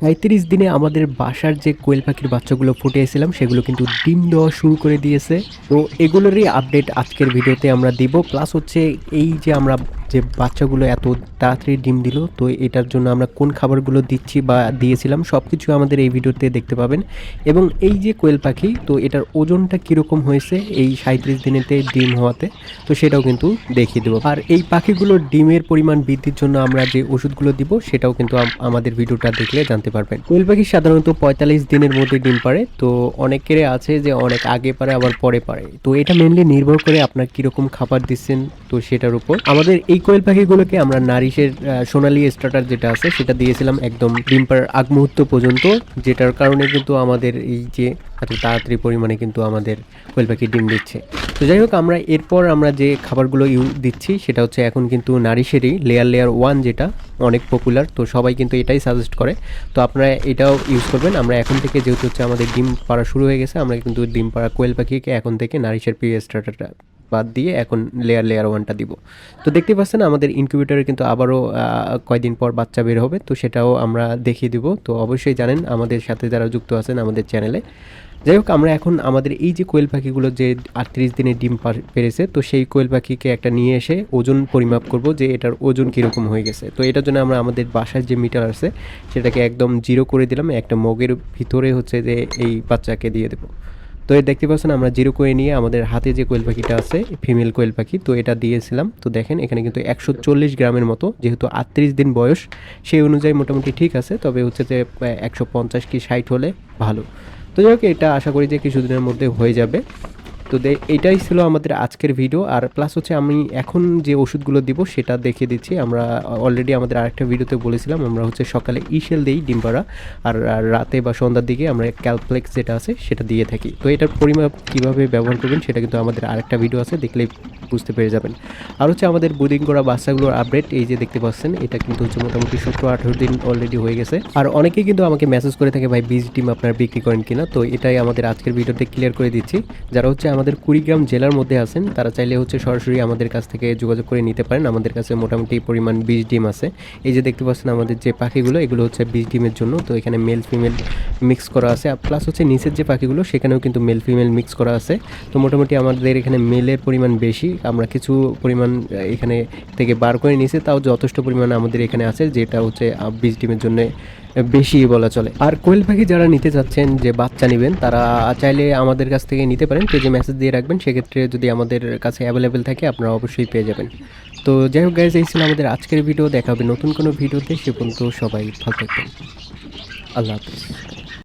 সাঁত্রিশ দিনে আমাদের বাসার যে কোয়েল পাখির বাচ্চাগুলো ফুটে এসেছিলাম সেগুলো কিন্তু ডিম দেওয়া শুরু করে দিয়েছে। তো এগুলোরই আপডেট আজকের ভিডিওতে আমরা দিব। প্লাস হচ্ছে এই যে আমরা যে বাচ্চাগুলো এত তাড়াতাড়ি ডিম দিল, তো এটার জন্য আমরা কোন খাবারগুলো দিচ্ছি বা দিয়েছিলাম সব কিছু আমাদের এই ভিডিওতে দেখতে পাবেন। এবং এই যে কোয়েল পাখি, তো এটার ওজনটা কীরকম হয়েছে এই সাঁত্রিশ দিনেতে ডিম হওয়াতে, তো সেটাও কিন্তু দেখিয়ে দেবো। আর এই পাখিগুলোর ডিমের পরিমাণ বৃদ্ধির জন্য আমরা যে ওষুধগুলো দিব, সেটাও কিন্তু আমাদের ভিডিওটা দেখলে জানতে পারবেন। কোয়েল পাখি সাধারণত পঁয়তাল্লিশ দিনের মধ্যে ডিম পারে তো অনেকের আছে যে অনেক আগে পারে আবার পরে পারে তো এটা মেনলি নির্ভর করে আপনার কীরকম খাবার দিচ্ছেন, তো সেটার উপর। আমাদের এই কোয়েল পাখিগুলোকে আমরা নারিশের সোনালী স্টার্টার যেটা আছে, সেটা দিয়েছিলাম একদম ডিম পাড়ার আগ মুহূর্ত পর্যন্ত, যেটার কারণে কিন্তু আমাদের এই যে এত তাড়াতাড়ি পরিমাণে কিন্তু আমাদের কোয়েল পাখি ডিম দিচ্ছে। তো যাই হোক, আমরা এরপর আমরা যে খাবারগুলো ইউ দিচ্ছি, সেটা হচ্ছে এখন কিন্তু নারিশেরই লেয়ার লেয়ার ওয়ান যেটা অনেক পপুলার তো সবাই কিন্তু এটাই সাজেস্ট করে। তো আপনারা এটাও ইউজ করবেন। আমরা এখন থেকে যেহেতু হচ্ছে আমাদের ডিম পাড়া শুরু হয়ে গেছে, আমরা কিন্তু ডিম পাড়া কোয়েল পাখিকে এখন থেকে নারিশের পি স্টার্টারটা বাদ দিয়ে এখন লেয়ার লেয়ার ওয়ানটা দিব। তো দেখতে পাচ্ছেন আমাদের ইনকিউবেটরে কিন্তু আবারও কয়দিন পর বাচ্চা বের হবে, তো সেটাও আমরা দেখিয়ে দিব। তো অবশ্যই জানেন আমাদের সাথে যারা যুক্ত আছেন আমাদের চ্যানেলে যাই হোক, আমরা এখন আমাদের এই যে কোয়েল পাখিগুলো যে আটত্রিশ দিনে ডিম পেরেছে, তো সেই কোয়েল পাখিকে একটা নিয়ে এসে ওজন পরিমাপ করব যে এটার ওজন কীরকম হয়ে গেছে। তো এটার জন্য আমরা আমাদের বাসার যে মিটার আছে, সেটাকে একদম জিরো করে দিলাম, একটা মগের ভিতরে হচ্ছে যে এই বাচ্চাকে দিয়ে দেবো। তো এই দেখতে পাচ্ছেন আমরা জিরো করে নিয়ে আমাদের হাতে যে কোয়েল পাখিটা আছে ফিমেল কোয়েল পাখি, তো এটা দিয়েছিলাম। তো দেখেন, এখানে কিন্তু একশো চল্লিশ গ্রামের মতো, যেহেতু আটত্রিশ দিন বয়স, সেই অনুযায়ী মোটামুটি ঠিক আছে, তবে হচ্ছে যে, একশো পঞ্চাশ কি ষাট হলে ভালো। তো যাই হোক, এটা আশা করি যে কিছুদিনের মধ্যে হয়ে যাবে। তো দে- এটাই ছিল আমাদের আজকের ভিডিও আর প্লাস হচ্ছে আমি এখন যে ওষুধগুলো দিব, সেটা দেখিয়ে দিচ্ছি। আমরা অলরেডি আমাদের আরেকটা ভিডিওতে বলেছিলাম, আমরা হচ্ছে সকালে ইশেল দিই ডিম পাড়া। আর রাতে বা সন্ধ্যার দিকে আমরা ক্যালপ্লেক্স যেটা আছে, সেটা দিয়ে থাকি। তো এটার পরিমাপ কীভাবে ব্যবহার করবেন, সেটা কিন্তু আমাদের আরেকটা ভিডিও আছে, দেখলেই বুঝতে পেরে যাবেন। আর হচ্ছে আমাদের বুদিং করা বাচ্চাগুলোর আপডেট এই যে দেখতে পাচ্ছেন, এটা কিন্তু হচ্ছে মোটামুটি সতেরো, আঠেরো দিন অলরেডি হয়ে গেছে। আর অনেকেই কিন্তু আমাকে মেসেজ করে থাকে, ভাই, বীজ ডিম আপনারা বিক্রি করেন কিনা? তো এটাই আমাদের আজকের ভিডিওতে ক্লিয়ার করে দিচ্ছি। যারা হচ্ছে আমাদের কুড়িগ্রাম জেলার মধ্যে আছেন, তারা চাইলে হচ্ছে সরাসরি আমাদের কাছ থেকে যোগাযোগ করে নিতে পারেন। আমাদের কাছে মোটামুটি পরিমাণ বীজ ডিম আছে। এই যে দেখতে পাচ্ছেন আমাদের যে পাখিগুলো, এগুলো হচ্ছে বীজ ডিমের জন্য। তো এখানে মেল ফিমেল মিক্স করা আছে। প্লাস হচ্ছে নিচের যে পাখিগুলো, সেখানেও কিন্তু মেল ফিমেল মিক্স করা আছে। তো মোটামুটি আমাদের এখানে মেলের পরিমাণ বেশি। আমরা কিছু পরিমাণ এখানে থেকে বার করে নিয়েছি। তাও যথেষ্ট পরিমাণ আমাদের এখানে আছে, যেটা হচ্ছে বীজ ডিমের জন্য বেশি বলা চলে। আর কোয়েল পাখি যারা নিতে চাচ্ছেন যে বাচ্চা নেবেন, তারা চাইলে আমাদের কাছ থেকে নিতে পারেন, পেজে মেসেজ দিয়ে রাখবেন। সেক্ষেত্রে যদি আমাদের কাছে অ্যাভেলেবেল থাকে, আপনারা অবশ্যই পেয়ে যাবেন। তো যাই হোক গাইজ এই ছিল আমাদের আজকের ভিডিও দেখা হবে নতুন কোনো ভিডিওতে সে পর্যন্ত সবাই ভালো থাকবেন। আল্লাহ হাফিজ।